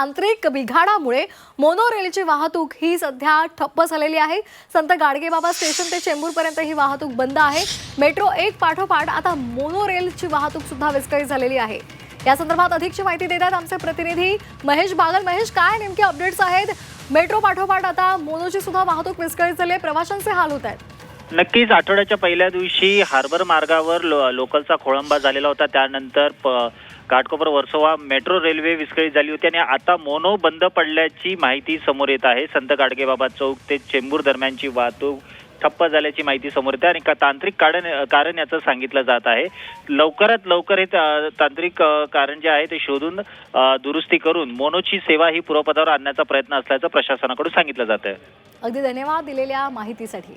तांत्रिक बिघाडामुळे मोनोरेलची वाहतूक ही सध्या ठप्प झालेली आहे. संत गाडगेबाबा स्टेशन ते चेंबूरपर्यंत ही वाहतूक बंद आहे. मेट्रो एक पाठोपाठ आता मोनोरेलची वाहतूक सुद्धा विस्कळीत झालेली आहे. या संदर्भात अधिकची माहिती देतात आमचे प्रतिनिधी महेश बागल. महेश काय नेमके अपडेट्स आहेत? मेट्रो पाठोपाठ आता मोनोची सुद्धा वाहतूक विस्कळीत झाली आहे. प्रवाशांचे हाल होत आहेत. नक्कीच आठवड्याच्या पहिल्या दिवशी हार्बर मार्गावर लो, लोकलचा खोळंबा झालेला होता. त्यानंतर प- घाटकोपर वर्सोवा मेट्रो रेल्वे विस्कळीत झाली होती आणि आता मोनो बंद पडल्याची माहिती समोर येत आहे. संत गाडगेबाबा चौक ते चेंबूर दरम्यानची वाहतूक ठप्प झाल्याची माहिती समोर येते आणि का तांत्रिक कारण कारण याचं सांगितलं जात आहे. लवकरात लवकर हे तांत्रिक कारण जे आहे ते शोधून दुरुस्ती करून मोनोची सेवा ही पूर्वपदावर आणण्याचा प्रयत्न असल्याचं प्रशासनाकडून सांगितलं जात आहे अगदी धन्यवाद दिलेल्या माहितीसाठी.